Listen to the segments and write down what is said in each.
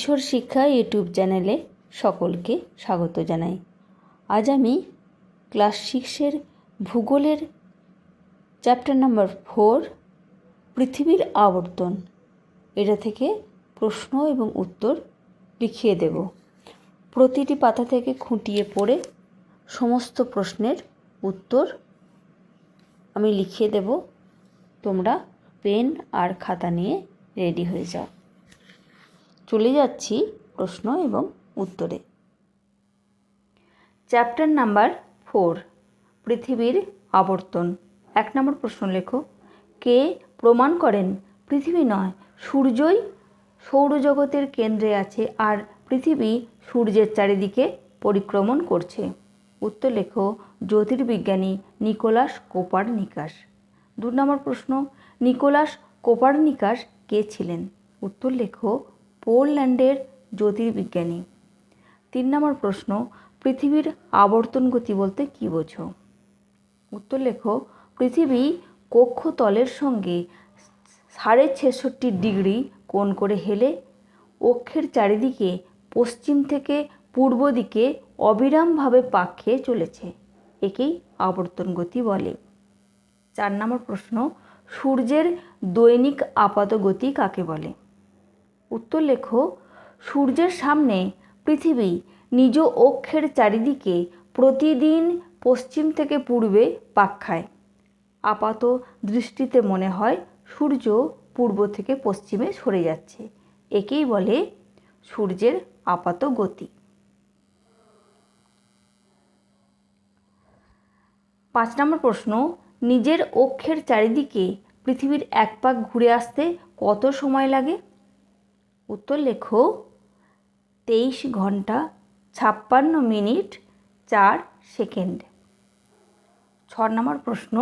ঈশ্বর শিক্ষা ইউটিউব চ্যানেলে সকলকে স্বাগত জানাই। আজ আমি ক্লাস সিক্সের ভূগোলের চ্যাপ্টার নাম্বার ফোর, পৃথিবীর আবর্তন, এটা থেকে প্রশ্ন এবং উত্তর লিখিয়ে দেব। প্রতিটি পাতা থেকে খুঁটিয়ে পড়ে সমস্ত প্রশ্নের উত্তর আমি লিখিয়ে দেব। তোমরা পেন আর খাতা নিয়ে রেডি হয়ে যাও। চলে যাচ্ছি প্রশ্ন এবং উত্তরে। চ্যাপ্টার নাম্বার ফোর পৃথিবীর আবর্তন। এক নম্বর প্রশ্ন লেখো। কে প্রমাণ করেন পৃথিবী নয়, সূর্যই সৌরজগতের কেন্দ্রে আছে আর পৃথিবী সূর্যের চারিদিকে পরিক্রমণ করছে। উত্তর লেখো, জ্যোতির্বিজ্ঞানী নিকোলাস কোপারনিকাস। দু নম্বর প্রশ্ন, নিকোলাস কোপারনিকাস কে ছিলেন? উত্তর লেখো পোল্যান্ডের জ্যোতির্বিজ্ঞানী। তিন নম্বর প্রশ্ন, পৃথিবীর আবর্তন গতি বলতে কী বোঝো? উত্তর লেখো, পৃথিবী কক্ষতলের সঙ্গে সাড়ে ছেষট্টি ডিগ্রি কোণ করে হেলে, অক্ষের চারিদিকে পশ্চিম থেকে পূর্ব দিকে অবিরামভাবে পাক খেয়ে চলেছে, একেই আবর্তন গতি বলে। চার নম্বর প্রশ্ন, সূর্যের দৈনিক আপাত গতি কাকে বলে? উত্তর লেখো, সূর্যের সামনে পৃথিবী নিজ অক্ষের চারিদিকে প্রতিদিন পশ্চিম থেকে পূর্বে পাক খায়। আপাত দৃষ্টিতে মনে হয় সূর্য পূর্ব থেকে পশ্চিমে সরে যাচ্ছে। একেই বলে সূর্যের আপাত গতি। পাঁচ নম্বর প্রশ্ন, নিজের অক্ষের চারিদিকে পৃথিবীর এক পাক ঘুরে আসতে কত সময় লাগে? উত্তর লেখো, তেইশ ঘণ্টা ছাপ্পান্ন মিনিট চার সেকেন্ড। ছ নম্বর প্রশ্ন,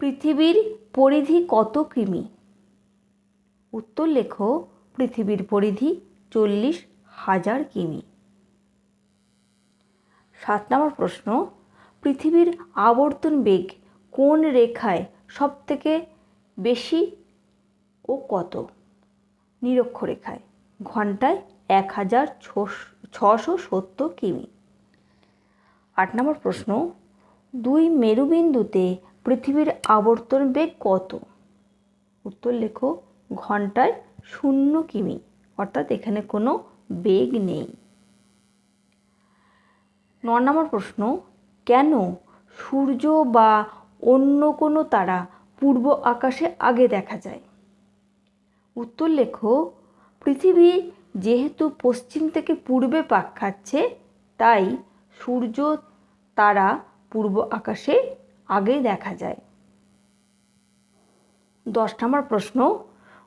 পৃথিবীর পরিধি কত কিমি? উত্তর লেখো, পৃথিবীর পরিধি চল্লিশ হাজার কিমি। সাত নম্বর প্রশ্ন, পৃথিবীর আবর্তন বেগ কোন রেখায় সবথেকে বেশি ও কত? নিরক্ষরেখায়, ঘন্টায় এক হাজার ছশো সত্তর কিমি। আট নম্বর প্রশ্ন, দুই মেরুবিন্দুতে পৃথিবীর আবর্তন বেগ কত? উত্তর লেখো, ঘন্টায় শূন্য কিমি, অর্থাৎ এখানে কোনো বেগ নেই। ন নম্বর প্রশ্ন, কেন সূর্য বা অন্য কোনো তারা পূর্ব আকাশে আগে দেখা যায়? উত্তর লেখো, পৃথিবী যেহেতু পশ্চিম থেকে পূর্বে পাক খাচ্ছে, তাই সূর্য, তারা পূর্ব আকাশে আগেই দেখা যায়। দশ নম্বর প্রশ্ন,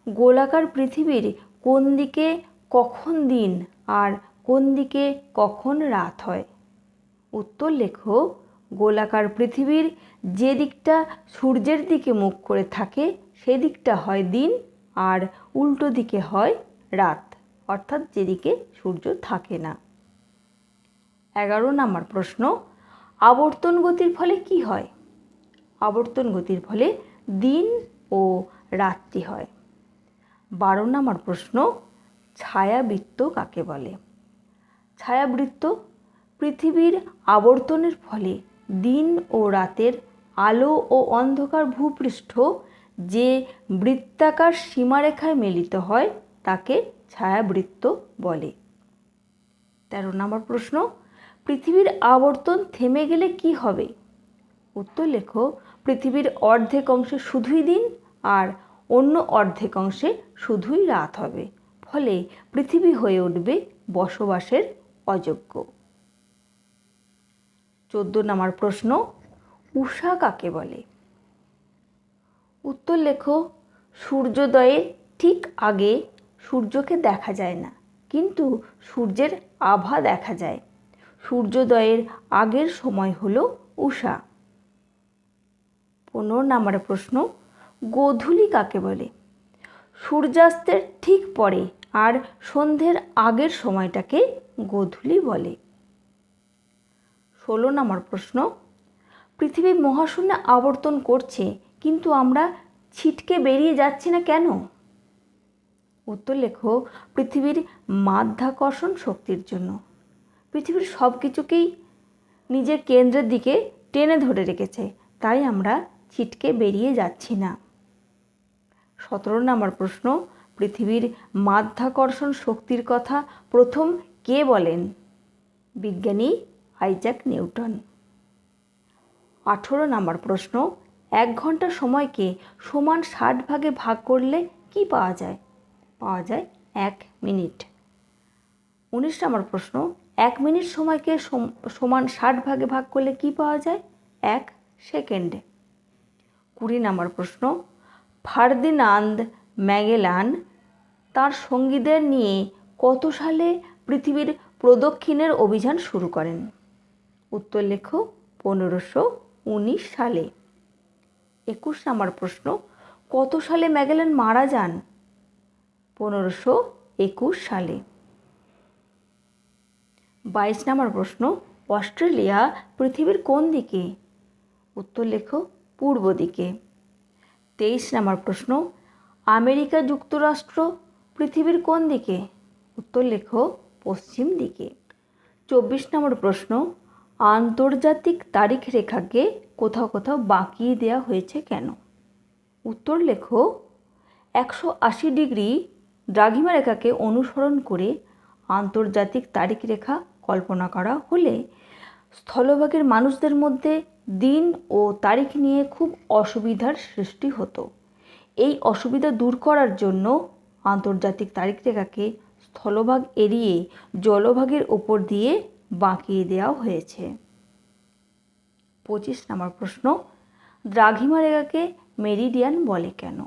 গোলাকার পৃথিবীর কোন দিকে কখন দিন আর কোন দিকে কখন রাত হয়? উত্তর লেখো, গোলাকার পৃথিবীর যে দিকটা সূর্যের দিকে মুখ করে থাকে সেদিকটা হয় দিন আর উল্টো দিকে হয় রাত, অর্থাৎ যেদিকে সূর্য থাকে না। এগারো নম্বর প্রশ্ন, আবর্তন গতির ফলে কি হয়? আবর্তন গতির ফলে দিন ও রাত্রি হয়। বারো নম্বর প্রশ্ন, ছায়াবৃত্ত কাকে বলে? ছায়াবৃত্ত পৃথিবীর আবর্তনের ফলে দিন ও রাতের আলো ও অন্ধকার ভূপৃষ্ঠ যে বৃত্তাকার সীমারেখায় মিলিত হয়, তাকে ছায়াবৃত্ত বলে। তেরো নম্বর প্রশ্ন, পৃথিবীর আবর্তন থেমে গেলে কি হবে? উত্তর লেখো, পৃথিবীর অর্ধেক অংশে শুধুই দিন আর অন্য অর্ধেক অংশে শুধুই রাত হবে। ফলে পৃথিবী হয়ে উঠবে বসবাসের অযোগ্য। চোদ্দ নম্বর প্রশ্ন উষা কাকে বলে? উত্তর লেখো, সূর্যোদয়ের ঠিক আগে সূর্যকে দেখা যায় না, কিন্তু সূর্যের আভা দেখা যায়। সূর্যোদয়ের আগের সময় হলো উষা পনেরো নম্বরের প্রশ্ন, গোধূলি কাকে বলে? সূর্যাস্তের ঠিক পরে আর সন্ধ্যের আগের সময়টাকে গোধূলি বলে। ষোলো নম্বর প্রশ্ন, পৃথিবী মহাশূন্যে আবর্তন করছে কিন্তু আমরা ছিটকে বেরিয়ে যাচ্ছি না কেন? উত্তর লেখো, পৃথিবীর মাধ্যাকর্ষণ শক্তির জন্য। পৃথিবীর সব কিছুকেই নিজের কেন্দ্রের দিকে টেনে ধরে রেখেছে, তাই আমরা ছিটকে বেরিয়ে যাচ্ছি না। সতেরো নম্বর প্রশ্ন, পৃথিবীর মাধ্যাকর্ষণ শক্তির কথা প্রথম কে বলেন? বিজ্ঞানী আইজাক নিউটন। আঠেরো নম্বর প্রশ্ন এক ঘণ্টা সময়কে সমান ষাট ভাগে ভাগ করলে কি পাওয়া যায়? পাওয়া যায় এক মিনিট। উনিশ নম্বর প্রশ্ন, এক মিনিট সময়কে সমান ষাট ভাগে ভাগ করলে কি পাওয়া যায়? এক সেকেন্ডে। কুড়ি নম্বর প্রশ্ন, ফার্দিনান্দ ম্যাগেলান তার সঙ্গীদের নিয়ে কত সালে পৃথিবীর প্রদক্ষিণের অভিযান শুরু করেন? উত্তর লেখো, পনেরোশো উনিশ সালে। একুশ নম্বর প্রশ্ন, কত সালে ম্যাগেলান মারা যান? পনেরোশো একুশ সালে। বাইশ নম্বর প্রশ্ন, অস্ট্রেলিয়া পৃথিবীর কোন দিকে? উত্তর লেখো, পূর্ব দিকে। তেইশ নম্বর প্রশ্ন, আমেরিকা যুক্তরাষ্ট্র পৃথিবীর কোন দিকে? উত্তর লেখো, পশ্চিম দিকে। চব্বিশ নম্বর প্রশ্ন আন্তর্জাতিক তারিখ রেখাকে কোথাও কোথাও বাঁকিয়ে দেওয়া হয়েছে কেন? উত্তর লেখো, একশো আশি ডিগ্রি দ্রাঘিমা রেখাকে অনুসরণ করে আন্তর্জাতিক তারিখ রেখা কল্পনা করা হলে স্থলভাগের মানুষদের মধ্যে দিন ও তারিখ নিয়ে খুব অসুবিধার সৃষ্টি হতো। এই অসুবিধা দূর করার জন্য আন্তর্জাতিক তারিখ রেখাকে স্থলভাগ এড়িয়ে জলভাগের ওপর দিয়ে বাঁকিয়ে দেওয়া হয়েছে। পঁচিশ নম্বর প্রশ্ন দ্রাঘিমা রেখাকে মেরিডিয়ান বলে কেন?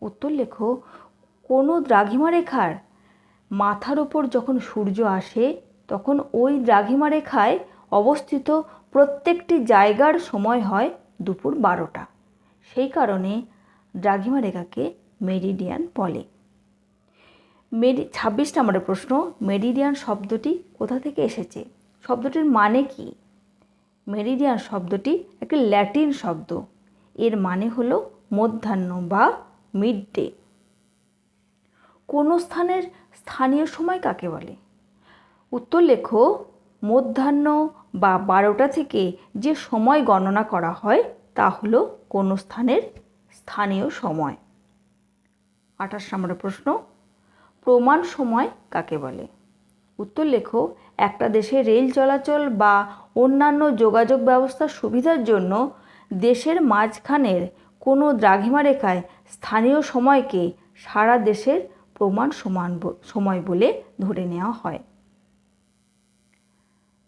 উত্তর লেখো, কোনো দ্রাঘিমা রেখার মাথার ওপর যখন সূর্য আসে, তখন ওই দ্রাঘিমা রেখায় অবস্থিত প্রত্যেকটি জায়গার সময় হয় দুপুর বারোটা। সেই কারণে দ্রাঘিমা রেখাকে মেরিডিয়ান বলে। মেরি ছাব্বিশ নম্বরের প্রশ্ন। মেরিডিয়ান শব্দটি কোথা থেকে এসেছে? শব্দটির মানে কি? মেরিডিয়ান শব্দটি একটি ল্যাটিন শব্দ। এর মানে হলো মধ্যাহ্ন বা মিড ডে কোনো স্থানের স্থানীয় সময় কাকে বলে? উত্তর লেখো, মধ্যাহ্ন বা বারোটা থেকে যে সময় গণনা করা হয় তা হলো কোনো স্থানের স্থানীয় সময়। আঠাশ নম্বরের প্রশ্ন। প্রমাণ সময় কাকে বলে? উত্তর লেখো, একটা দেশে রেল চলাচল বা অন্যান্য যোগাযোগ ব্যবস্থার সুবিধার জন্য দেশের মাঝখানের কোনো দ্রাঘিমা রেখায় স্থানীয় সময়কে সারা দেশের প্রমাণ সমান সময় বলে ধরে নেওয়া হয়।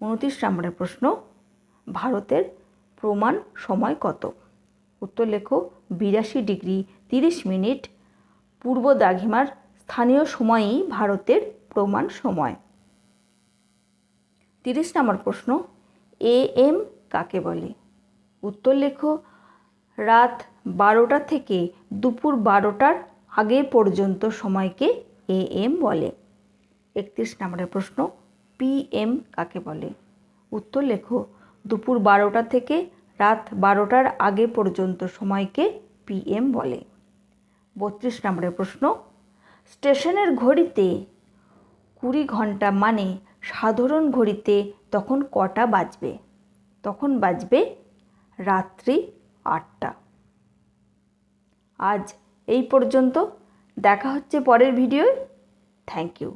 উনত্রিশ নম্বরের প্রশ্ন, ভারতের প্রমাণ সময় কত? উত্তর লেখো, বিরাশি ডিগ্রি তিরিশ মিনিট পূর্ব দ্রাঘিমার স্থানীয় সময়ই ভারতের প্রমাণ সময়। তিরিশ নম্বর প্রশ্ন, এ এম কাকে বলে? উত্তর লেখো, রাত বারোটা থেকে দুপুর বারোটার আগে পর্যন্ত সময়কে এ এম বলে। একত্রিশ নম্বরের প্রশ্ন, পি এম কাকে বলে? উত্তর লেখো, দুপুর বারোটা থেকে রাত বারোটার আগে পর্যন্ত সময়কে পি এম বলে। বত্রিশ নম্বরের প্রশ্ন স্টেশনের ঘড়িতে কুড়ি ঘণ্টা মানে সাধারণ ঘড়িতে তখন কটা বাজবে? তখন বাজবে রাত্রি আটটা। আজ এই পর্যন্ত। দেখা হচ্ছে পরের ভিডিওয়। Thank you.